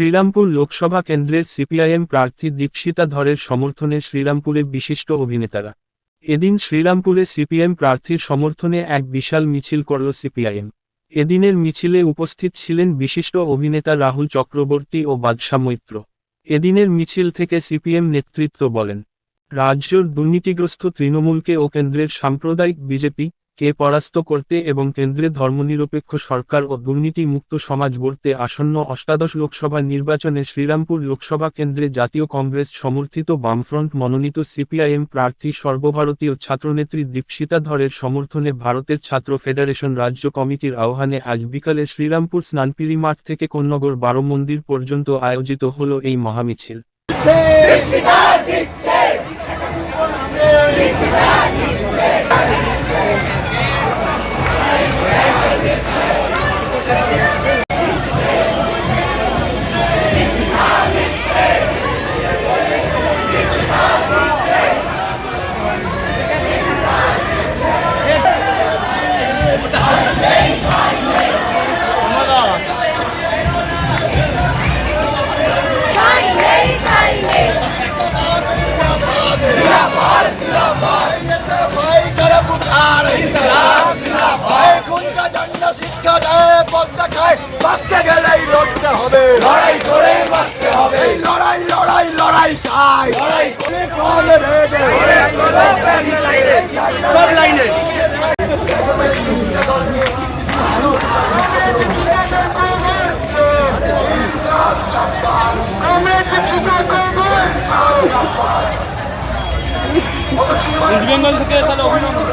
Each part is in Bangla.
শ্রীরামপুর লোকসভা কেন্দ্রের সিপিআইএম প্রার্থী দীপশিতা ধরের সমর্থনে শ্রীরামপুরে বিশিষ্ট অভিনেতারা। এদিন শ্রীরামপুরে সিপিএম প্রার্থীর সমর্থনে এক বিশাল মিছিল করল সিপিআইএম। এদিনের মিছিলে উপস্থিত ছিলেন বিশিষ্ট অভিনেতা রাহুল চক্রবর্তী ও বাদশা মৈত্র। এদিনের মিছিল থেকে সিপিএম নেতৃত্ব বলেন, রাজ্যর দুর্নীতিগ্রস্ত তৃণমূলকে ও কেন্দ্রের সাম্প্রদায়িক বিজেপি কে পরাস্ত করতে এবং কেন্দ্রে ধর্মনিরপেক্ষ সরকার ও দুর্নীতি মুক্ত সমাজ গড়তে আসন্ন অষ্টাদশ লোকসভা নির্বাচনে শ্রীরামপুর লোকসভা কেন্দ্রে জাতীয় কংগ্রেস সমর্থিত বামফ্রন্ট মনোনীত সিপিআইএম প্রার্থী সর্বভারতীয় ছাত্রনেত্রী দীপশিতা ধরের সমর্থনে ভারতের ছাত্র ফেডারেশন রাজ্য কমিটির আহ্বানে আজ বিকালে শ্রীরামপুর স্নানপিরি মাঠ থেকে কন্যগর বারো মন্দির পর্যন্ত আয়োজিত হল এই মহামিছিল। ইস্ট বেঙ্গল থেকে তাহলে অভিনন্দন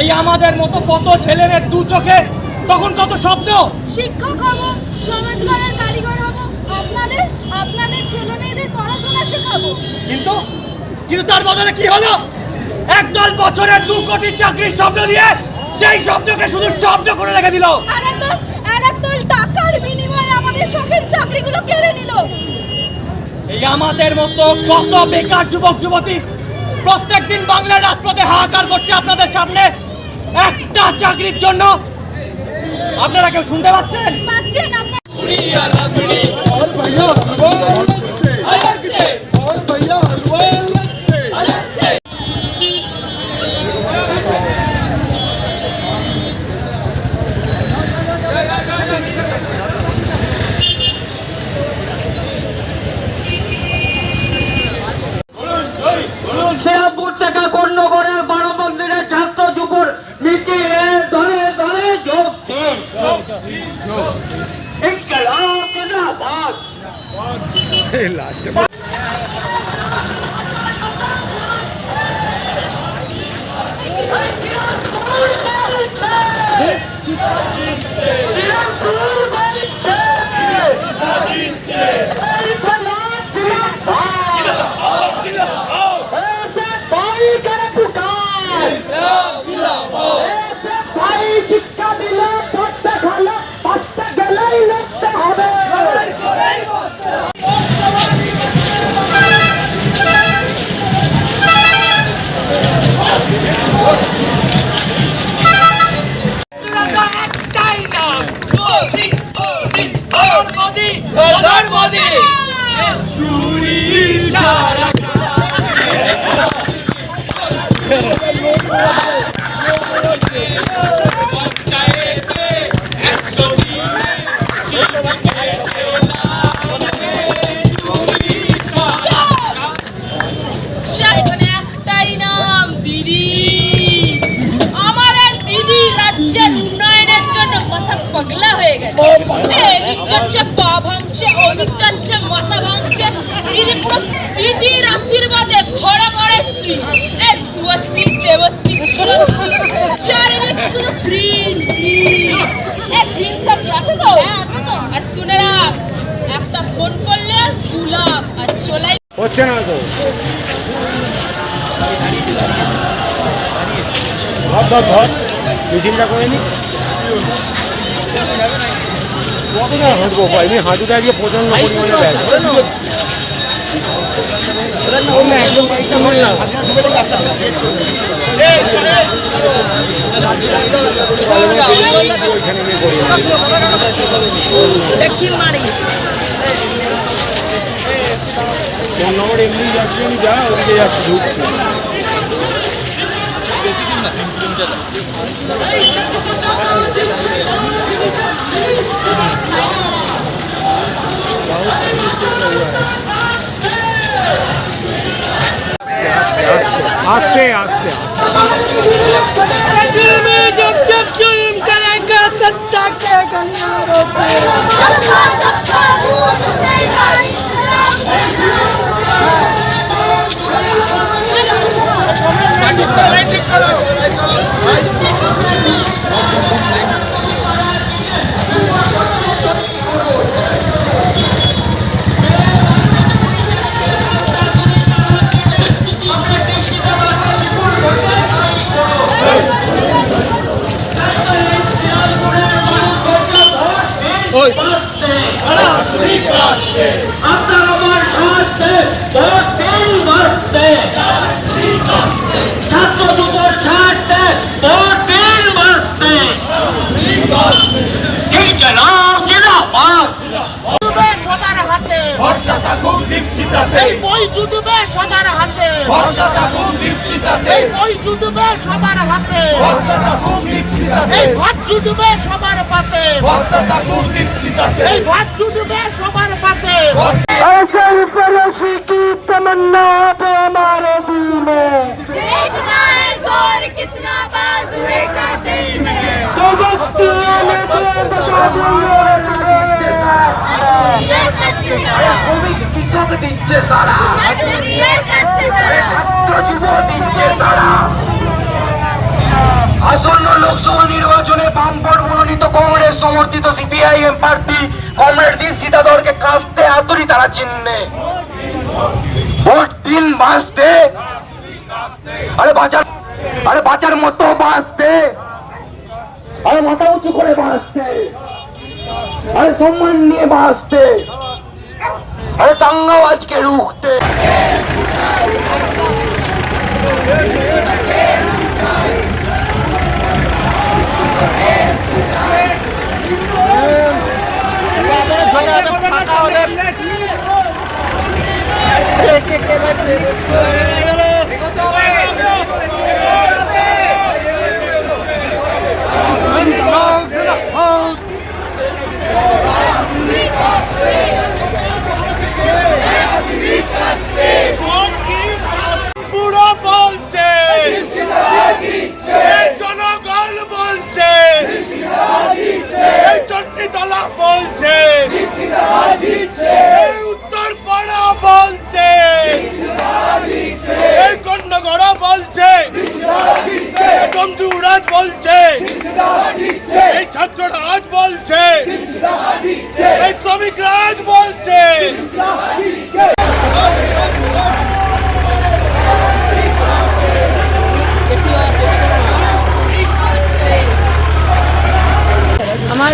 এই আমাদের মতো কত ছেলেদের দু চোখে তখন কত স্বপ্ন? শিক্ষক হব সমাজ গড়ার কারিগর হব আপনাদের আপনাদের ছেলে মেয়েদের পড়াশোনা শেখাবো। কিন্তু কিন্তু তার বদলে কি হলো? একদল বছরের দু কোটি চাকরির স্বপ্ন দিয়ে সেই স্বপ্নকে শুধু স্বপ্ন করে রেখে দিল। আর একদল এই আমাদের মতো কত বেকার যুবক যুবতী প্রত্যেক দিন বাংলার রাজপথে হাহাকার করছে আপনাদের সামনে একটা চাকরির জন্য। আপনারা কেউ শুনতে পাচ্ছেন? পাচ্ছেন আপনার। انقلاب زندہ باد পা ভাঙছে অমিত যাচ্ছে মাথা ভাঙছে দিদি পুরো দিদির আশীর্বাদে ঘরে ঘরে শ্রী। এ সুশ্রী দেবশ্রী চারিদিক শুধু এ গ্রিন হ্যাঁ, আছে তো? আর শুনে রাখ একটা ফোন করলে দু আর চলে হচ্ছে না তো। ধর ধর ধর। করে নি হাঁটবো ভাই? হাঁটুটা আজকে প্রচণ্ড পরিমাণে। ফোন নম্বর এমনি যাচ্ছে আমি যা ওদিকে যাচ্ছি ঢুকছি हुआ है আপনার আমার ছাড়তে ভোট দিন বাড়তে ছাত্র যুবর ছাড়তে ভোট দিন বাড়তে এই জেলার জেলাবাদ জুটবে সবার হাতে ভরসা থাকুক। দীপশিতাতে এই বই জুটবে সবার হাতে ভরসা থাকুক দীপশিতাতে এই বই জুটবে সবার হাতে ভরসা থাকুক দীপশিতাতে এই ভাত জুটবে সবার পাতে ভরসা থাকুক দীপশিতাতে এই ভাত জুটবে সবার পাতে ऐसे परसी की तमन्ना पे हमारे दिल में देखना है जोर कितना बाजू है कातिल में तो वक्त आने पे बता देंगे ये कस्ती বিদ্যুৎ দিচ্ছে তারা আসন্ন লোকসভা নির্বাচনে বামপট মনোনীত কংগ্রেস সমর্থিত সিপিআইএম প্রার্থী কংগ্রেস দিন সীতাধরকে কাঁপতে আতুরি তারা চিহ্নে। ভোট দিন বাঁচতে। আরে বাঁচার আরে বাঁচার মতো বাঁচতে। আরে মাথা উঁচু করে বাঁচতে। আরে সম্মান নিয়ে বাঁচতে। আরে দাঙ্গাবাজকে রুখতে পুরো বলছে এই জনগণ বলছে এই চণ্ডীতলা বলছে এই উত্তর পাড়া বলছে। কন্যগড়া বলছে। বন্ধুরাজ বলছে। এই ছাত্ররাজ বলছে। এই শ্রমিক রাজ বলছে আমার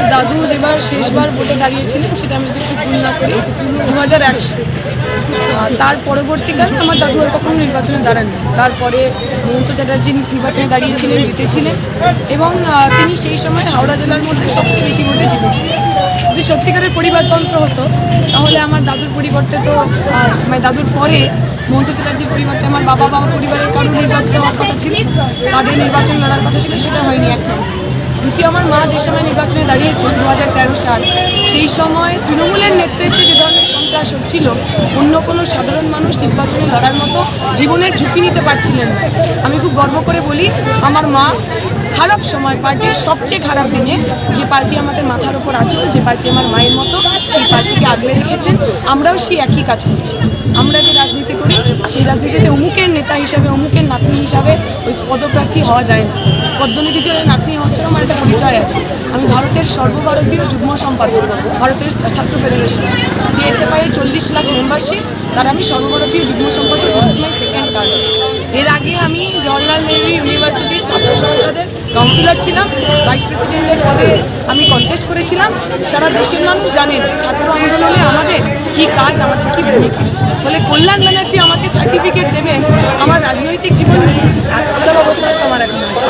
দাদু শেষবার ভোটে দাঁড়িয়েছিলেন সেটা আমি যদি খুব ভুল না করি দু হাজার এক তার পরবর্তীকালে আমার দাদু আর কখনো নির্বাচনে দাঁড়াননি। তারপরে মমতা চ্যাটার্জি নির্বাচনে দাঁড়িয়েছিলেন, জিতেছিলেন এবং তিনি সেই সময় হাওড়া জেলার মধ্যে সবচেয়ে বেশি ভোটে জিতেছিলেন। যদি সত্যিকারের পরিবারতন্ত্র হতো, তাহলে আমার দাদুর পরিবর্তে তো মানে দাদুর পরে মমতা চ্যাটার্জির পরিবর্তে আমার বাবা বাবা পরিবারের কারও নির্বাচিত হওয়ার কথা ছিল, তাদের নির্বাচন লড়ার কথা ছিল, সেটা হয়নি নম্বর। দ্বিতীয় আমার মা যে সময় নির্বাচনে দাঁড়িয়েছিল দু হাজার সাল, সেই সময় তৃণমূলের নেতৃত্বে যে ধরনের সন্ত্রাস হচ্ছিল, অন্য কোনো সাধারণ মানুষ নির্বাচনে লড়ার মতো জীবনের ঝুঁকি নিতে পারছিলেন আমি খুব গর্ব করে বলি, আমার মা খারাপ সময় পার্টির সবচেয়ে খারাপ দিনে যে পার্টি আমাদের মাথার ওপর আছে যে পার্টি আমার মায়ের মতো, সেই পার্টিকে আগলে রেখেছেন। আমরাও সেই একই কাজ করছি। আমরা যে রাজনীতি করি, সেই রাজনীতিতে অমুকের নেতা হিসাবে, অমুকের নাতনি হিসাবে ওই পদপ্রার্থী হওয়া যায় না। পদ্মনীতিকে নাতনি হচ্ছেন আমার একটা পরিচয় আছে। আমি ভারতের সর্বভারতীয় যুগ্ম সম্পাদক, ভারতের ছাত্র ফেডারেশন যে এসএফআইয়ের চল্লিশ লাখ মেম্বারশিপ তার আমি সর্বভারতীয় যুগ্ম সম্পাদক সেকেন্ড কার্ড এর আগে আমি জওয়াহরলাল নেহরু ইউনিভার্সিটির ছাত্র সংসদের কাউন্সিলার ছিলাম ভাইস প্রেসিডেন্টের পদে আমি কন্টেস্ট করেছিলাম। সারা দেশের মানুষ জানেন ছাত্র আন্দোলনে আমাদের কি কাজ, আমাদের কি ভূমিকা। ফলে কল্যাণ ব্যানার্জি আমাকে সার্টিফিকেট দেবেন, আমার রাজনৈতিক জীবন নিয়ে এত খারাপ অবস্থায় তোমার এখন আসে